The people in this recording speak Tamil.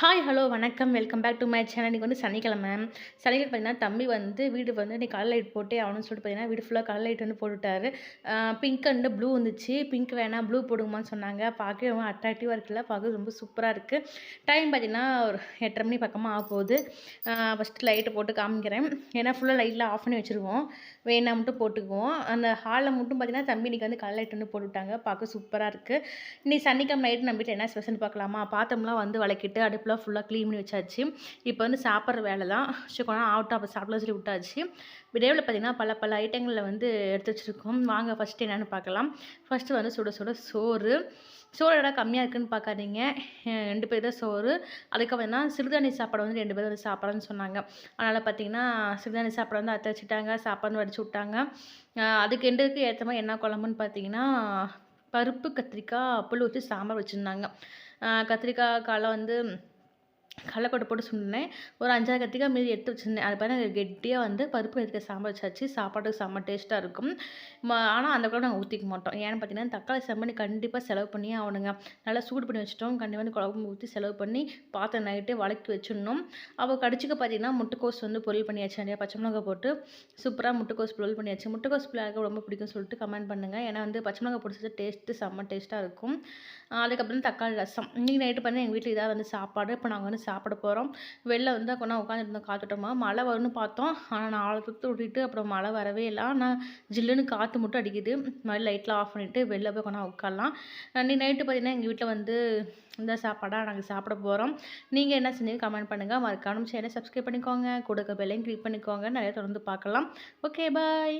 ஹாய் ஹலோ வணக்கம். Welcome back to my channel இன்றைக்கி வந்து சனிக்கிழமை. சனிக்கிழமை பார்த்தீங்கன்னா தம்பி வந்து வீடு வந்து நீ கலர் லைட் போட்டே ஆகணும்னு சொல்லிட்டு பார்த்தீங்கன்னா வீடு ஃபுல்லாக கலர் லைட் வந்து போட்டுவிட்டாரு பிங்க் அண்டு ப்ளூ வந்துச்சு. பிங்க் வேணாம் ப்ளூ போடுங்கம்மான்னு சொன்னாங்க. பார்க்கவே ரொம்ப அட்ராக்டிவாக இருக்குல்ல பார்க்க ரொம்ப சூப்பராக இருக்குது டைம் பார்த்தீங்கன்னா ஒரு எட்டரை மணி பக்கமாக ஆக போகுது. ஃபஸ்ட்டு லைட்டை போட்டு காமிக்கிறேன். ஏன்னா ஃபுல்லாக லைட்டில் ஆஃப் பண்ணி வச்சுருவோம். வேணா மட்டும் போட்டுக்குவோம். அந்த ஹாலில் மட்டும் பார்த்தீங்கன்னா தம்பி இன்றைக்கி வந்து கலர் லைட் வந்து போட்டுவிட்டாங்க பார்க்க சூப்பராக இருக்குது இன்னைக்கு சனிக்கிழமை நைட்டு நம்ம வீட்டில் என்ன ஸ்பெஷல் பார்க்கலாமா? பார்த்தோம்லாம் வந்து வளர்க்கிட்டு அடுப்பில் ஃபுல்லாக க்ளீன் பண்ணி வச்சாச்சு. இப்போ வந்து சாப்பிட்ற வேலை தான். ஸோ கொஞ்சம் ஆகட்டும் அப்போ சாப்பிட சொல்லி விட்டாச்சு. விரைவில் பார்த்திங்கன்னா பல பல ஐட்டங்களில் வந்து எடுத்து வச்சுருக்கோம். வாங்க ஃபஸ்ட்டு என்னென்னு பார்க்கலாம். ஃபஸ்ட்டு வந்து சுட சுட சோறு. சோறு இடம் கம்மியாக இருக்குதுன்னு பார்க்காதீங்க. ரெண்டு பேர் தான் சோறு. அதுக்கப்புறம் தான் சிறுதானிய சாப்பாடு வந்து ரெண்டு பேர் வந்து சாப்பிட்றேன்னு சொன்னாங்க. அதனால் பார்த்திங்கன்னா சிறுதானிய சாப்பாடு வந்து அத்தை வச்சுட்டாங்க சாப்பாடு வடிச்சு விட்டாங்க. அதுக்கு எண்டுக்கு ஏற்ற மாதிரி என்ன குழம்புன்னு பார்த்தீங்கன்னா பருப்பு கத்திரிக்காய் புல் ஊற்றி சாம்பார் வச்சுருந்தாங்க. கத்திரிக்காய் காலை வந்து கடலக்கொட்டை போட்டு சுண்டினேன் ஒரு அஞ்சாறு கத்திரிக்காய் மீறி எடுத்து வச்சுருந்தேன். அது பார்த்தீங்கன்னா கெட்டியாக வந்து பருப்பு எடுத்து சாம்பார் வச்சாச்சு சாப்பாட்டுக்கு செம்ம டேஸ்ட்டாக இருக்கும். ஆனால் அந்த குழம்பு நாங்கள் ஊற்றிக்க மாட்டோம். ஏன்னு பார்த்தீங்கன்னா தக்காளி செம்மணி கண்டிப்பாக செலவு பண்ணி ஆகணுங்க. நல்லா சூடு பண்ணி வச்சுட்டோம். கண்டிப்பாக வந்து குழம்பு ஊற்றி செலவு பண்ணி பாத்திரம் நைட்டே வளக்கி வச்சிடணும். அவள் கடிச்சிக்க பார்த்தீங்கன்னா முட்டைக்கோஸ் வந்து பொரியல் பண்ணியாச்சு. நிறையா பச்சை மிளகா போட்டு சூப்பராக முட்டைக்கோஸ் பொரியல் பண்ணியாச்சு. முட்டைக்கோஸ் பிள்ளைக்கு ரொம்ப பிடிக்கும் சொல்லிட்டு கமெண்ட் பண்ணுங்கள் ஏன்னா வந்து பச்சை மிளகா பிடிச்சது டேஸ்ட்டு செம்ம டேஸ்ட்டாக இருக்கும். அதுக்கப்புறம் தக்காளி ரசம். இன்றைக்கி நைட்டு பார்த்தீங்கன்னா எங்கள் வீட்டில் இதாக வந்து சாப்பாடு. இப்போ நாங்கள் வந்து சாப்பிட போகிறோம் வெளில வந்து கொண்டா உட்காந்துருந்தோம் காத்துட்டோமா. மழை வரும்னு பார்த்தோம். ஆனால் நாலு சுற்று விட்டுட்டு அப்புறம் மழை வரவே இல்லை. ஆனால் ஜில்லுன்னு காற்று மட்டும் அடிக்குது. மாதிரி லைட்லாம் ஆஃப் பண்ணிவிட்டு வெளில போய் கொண்டா உட்காரலாம். நீ நைட்டு பார்த்தீங்கன்னா எங்கள் வீட்டில் வந்து இந்த சாப்பாடாக நாங்கள் சாப்பிட போகிறோம் நீங்கள் என்ன செஞ்சீங்க கமெண்ட் பண்ணுங்கள் மறக்காமல் சேனல் சப்ஸ்கிரைப் பண்ணிக்கோங்க. கொடுக்க பெல்லையும் கிளிக் பண்ணிக்கோங்க. நிறைய தொடர்ந்து பார்க்கலாம். Okay bye